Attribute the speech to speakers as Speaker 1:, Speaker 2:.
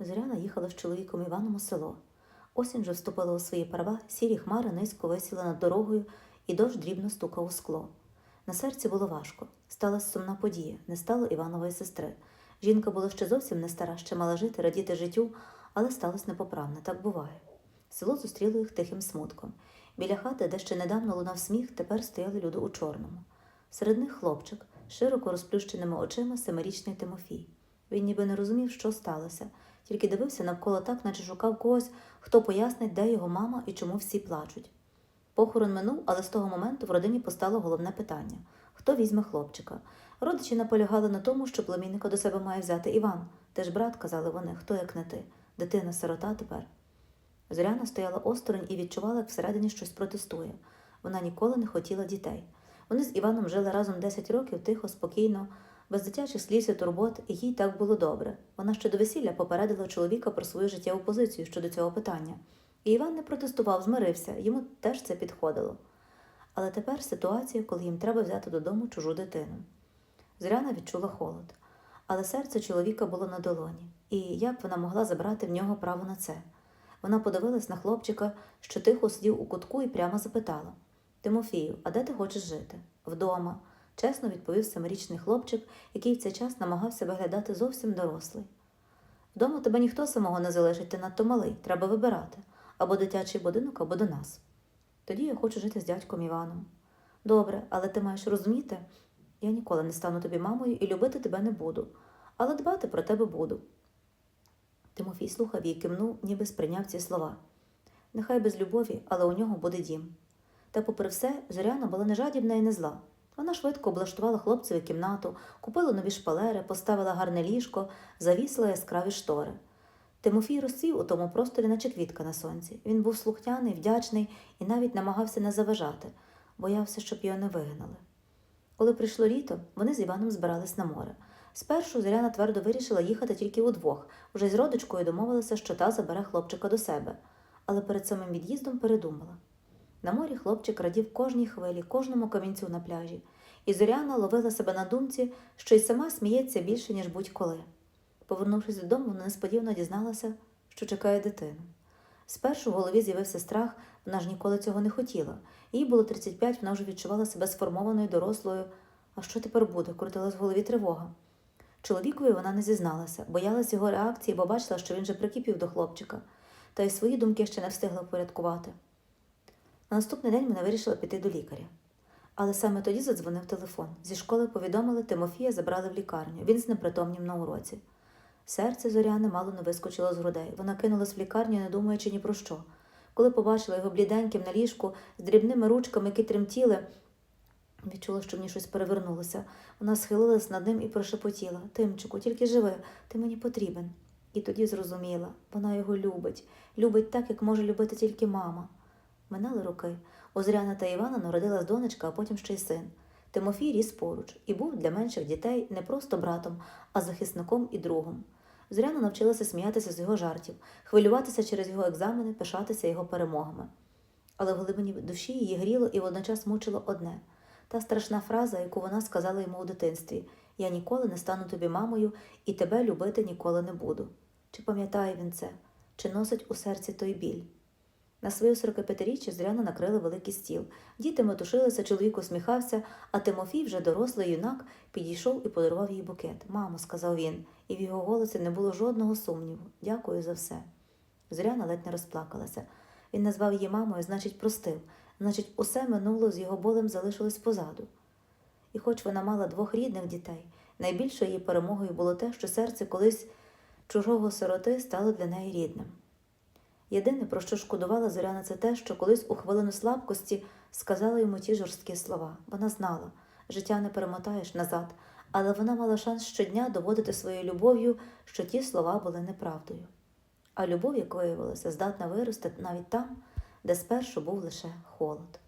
Speaker 1: Зоряна їхала з чоловіком Іваном у село. Осінь вже вступила у свої права, сірі хмари низько висіли над дорогою, і дощ дрібно стукав у скло. На серці було важко. Сталася сумна подія, не стало Іванової сестри. Жінка була ще зовсім не стара, ще мала жити, радіти життю, але сталося непоправне, так буває. Село зустріло їх тихим смутком. Біля хати, де ще недавно лунав сміх, тепер стояли люди у чорному. Серед них хлопчик, широко розплющеними очима семирічний Тимофій. Він ніби не розумів, що сталося, тільки дивився навколо так, наче шукав когось, хто пояснить, де його мама і чому всі плачуть. Похорон минув, але з того моменту в родині постало головне питання хто візьме хлопчика. Родичі наполягали на тому, що племінника до себе має взяти Іван. Ти ж брат, казали вони, хто як не ти. Дитина сирота тепер. Зоряна стояла осторонь і відчувала, як всередині щось протестує. Вона ніколи не хотіла дітей. Вони з Іваном жили разом 10 років, тихо, спокійно, без дитячих сліз і турбот, їй так було добре. Вона ще до весілля попередила чоловіка про свою життєву позицію щодо цього питання. І Іван не протестував, змирився, йому теж це підходило. Але тепер ситуація, коли їм треба взяти додому чужу дитину. Зоряна відчула холод, але серце чоловіка було на долоні, і як вона могла забрати в нього право на це? Вона подивилась на хлопчика, що тихо сидів у кутку, і прямо запитала Тимофію, а де ти хочеш жити? Вдома, чесно відповів семирічний хлопчик, який в цей час намагався виглядати зовсім дорослий. Вдома тебе ніхто самого не залишить, ти надто малий, треба вибирати або дитячий будинок, або до нас. Тоді я хочу жити з дядьком Іваном. Добре, але ти маєш розуміти, я ніколи не стану тобі мамою і любити тебе не буду, але дбати про тебе буду. Тимофій слухав і кивнув, ніби сприйняв ці слова. Нехай без любові, але у нього буде дім. Та, попри все, Зоряна була не жадібна і не зла. Вона швидко облаштувала хлопцеві кімнату, купила нові шпалери, поставила гарне ліжко, завісила яскраві штори. Тимофій розцвів у тому просторі, наче квітка на сонці. Він був слухняний, вдячний і навіть намагався не заважати, боявся, щоб його не вигнали. Коли прийшло літо, вони з Іваном збирались на море. Спершу Зоряна твердо вирішила їхати тільки удвох, вже з родичкою домовилася, що та забере хлопчика до себе, але перед самим від'їздом передумала. На морі хлопчик радів кожній хвилі, кожному камінцю на пляжі, і Зоряна ловила себе на думці, що й сама сміється більше, ніж будь-коли. Повернувшись додому, вона несподівано дізналася, що чекає дитину. Спершу в голові з'явився страх, вона ж ніколи цього не хотіла. Їй було 35, вона вже відчувала себе сформованою дорослою. А що тепер буде? крутилась в голові тривога. Чоловікові вона не зізналася, боялась його реакції, бо бачила, що він же прикипів до хлопчика, та й свої думки ще не встигла впорядкувати. На наступний день вона вирішила піти до лікаря. Але саме тоді задзвонив телефон. Зі школи повідомили, Тимофія забрали в лікарню. Він з непритомнім на уроці. Серце зоряни мало не вискочило з грудей. Вона кинулась в лікарню, не думаючи ні про що. Коли побачила його бліденьким на ліжку з дрібними ручками, які тремтіли, відчула, що в ній щось перевернулося. Вона схилилась над ним і прошепотіла Тимчику, тільки живи, ти мені потрібен. І тоді зрозуміла, вона його любить, любить так, як може любити тільки мама. Минали роки. У Зоряна та Івана народилась донечка, а потім ще й син. Тимофій ріс поруч і був для менших дітей не просто братом, а захисником і другом. Зоряна навчилася сміятися з його жартів, хвилюватися через його екзамени, пишатися його перемогами. Але в глибині душі її гріло і водночас мучило одне та страшна фраза, яку вона сказала йому у дитинстві Я ніколи не стану тобі мамою і тебе любити ніколи не буду. Чи пам'ятає він це, чи носить у серці той біль? На своє 45-річчя Зоряна накрили великий стіл. Діти метушилися, чоловік усміхався, а Тимофій, вже дорослий юнак, підійшов і подарував їй букет. Мамо, сказав він, і в його голосі не було жодного сумніву. Дякую за все. Зоряна ледь не розплакалася. Він назвав її мамою, значить, простив, значить, усе минуло з його болем залишилось позаду. І хоч вона мала двох рідних дітей, найбільшою її перемогою було те, що серце колись чужого сироти стало для неї рідним. Єдине, про що шкодувала Зоряна, це те, що колись у хвилину слабкості сказала йому ті жорсткі слова. Вона знала, життя не перемотаєш назад, але вона мала шанс щодня доводити своєю любов'ю, що ті слова були неправдою. А любов, як виявилося, здатна вирости навіть там, де спершу був лише холод.